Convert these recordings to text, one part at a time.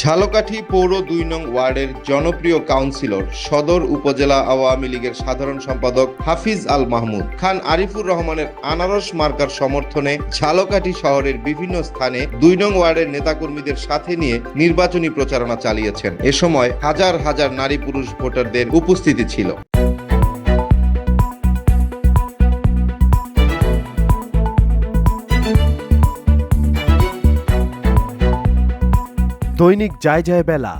ঝালকাঠি পৌর দুই নং ওয়ার্ডের জনপ্রিয় কাউন্সিলর সদর উপজেলা আওয়ামী লীগের সাধারণ সম্পাদক হাফিজ আল মাহমুদ। খান আরিফুর রহমানের আনারস মার্কার সমর্থনে ঝালকাঠি শহরের বিভিন্ন স্থানে দুই নং ওয়ার্ডের নেতাকর্মীদের সাথে নিয়ে নির্বাচনী প্রচারণা চালিয়েছেন। এ সময় হাজার হাজার নারী পুরুষ ভোটারদের উপস্থিতি ছিল। দৈনিক যায় যায় বেলা,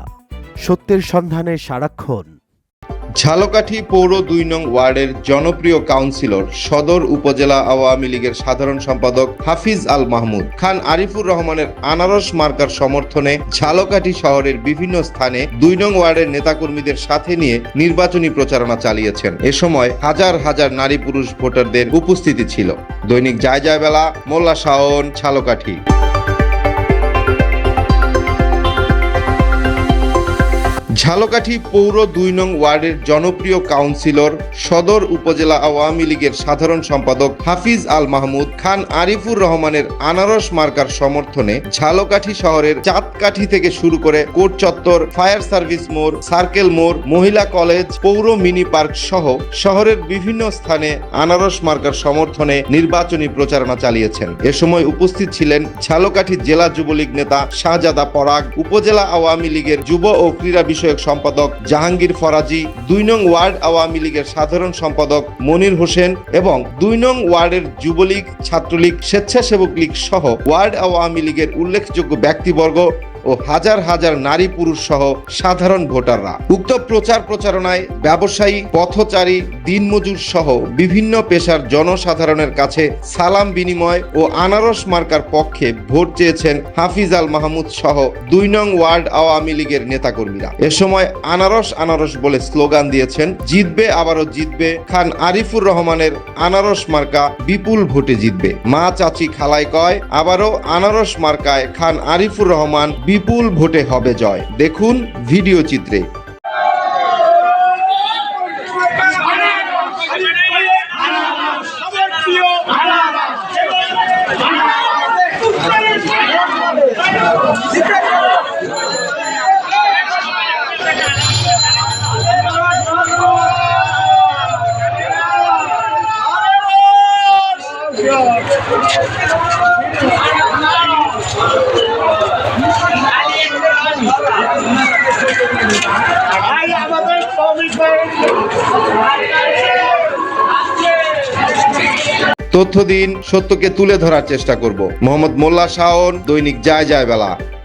সত্যের সন্ধানে সারাক্ষণ। ঝালকাঠি পৌর দুই নং ওয়ার্ডের জনপ্রিয় কাউন্সিলর, সদর উপজেলা আওয়ামী লীগের সাধারণ সম্পাদক হাফিজ আল মাহমুদ। খান আরিফুর রহমানের আনারস মার্কার সমর্থনে ঝালকাঠি শহরের বিভিন্ন স্থানে দুই নং ওয়ার্ডের নেতাকর্মীদের সাথে নিয়ে নির্বাচনী প্রচারণা চালিয়েছেন। এ সময় হাজার হাজার নারী পুরুষ ভোটারদের উপস্থিতি ছিল। দৈনিক যায় বেলা, মোল্লা শাওন, ঝালকাঠি। ঝালকাঠি পৌর দুই নং ওয়ার্ডের জনপ্রিয় কাউন্সিলর, সদর উপজেলা আওয়ামী লীগের সাধারণ সম্পাদক হাফিজ আল মাহমুদ খান আরিফুর রহমানের আনারস মার্কার সমর্থনে ঝালকাঠি শহরের চাঁদকাঠি থেকে শুরু করে কোর্ট চত্বর, ফায়ার সার্ভিস মোড়, সার্কেল মোড়, মহিলা কলেজ, পৌর মিনি পার্ক সহ শহরের বিভিন্ন স্থানে আনারস মার্কার সমর্থনে নির্বাচনী প্রচারণা চালিয়েছেন। এ সময় উপস্থিত ছিলেন ঝালকাঠি জেলা যুবলীগ নেতা শাহজাদা পরাগ, উপজেলা আওয়ামী লীগের যুব ও ক্রীড়া বিষয়ক সম্পাদক জাহাঙ্গীর ফরাজি, দুই নং ওয়ার্ড আওয়ামী লীগের সাধারণ সম্পাদক মনির হোসেন এবং দুই নং ওয়ার্ডের যুবলীগ, ছাত্রলীগ, স্বেচ্ছাসেবক লীগ সহ ওয়ার্ড আওয়ামী লীগের উল্লেখযোগ্য ব্যক্তিবর্গ ও হাজার হাজার নারী পুরুষ সহ সাধারণ ভোটাররা। উক্ত প্রচার প্রচারণায় ব্যবসায়ী, পথচারী, দিনমজুর সহ বিভিন্ন পেশার জনসাধারণের কাছে সালাম বিনিময় ও আনারস মার্কার পক্ষে ভোট চেয়েছেন হাফিজ আল মাহমুদ সহ দুই নং ওয়ার্ড আওয়ামী লীগের নেতাকর্মীরা। এ সময় আনারস আনারস বলে স্লোগান দিয়েছেন, জিতবে আবারও জিতবে খান আরিফুর রহমানের আনারস মার্কা বিপুল ভোটে জিতবে। মা চাচি খালায় কয়, আবারও আনারস মার্কায় খান আরিফুর রহমান বিপুল ভোটে হবে জয়। দেখুন ভিডিও চিত্রে। ভাই তথ্য দিন সত্যকে তুলে ধরার চেষ্টা করব। মোহাম্মদ মোল্লা শাওন দৈনিক যায় যায় বেলা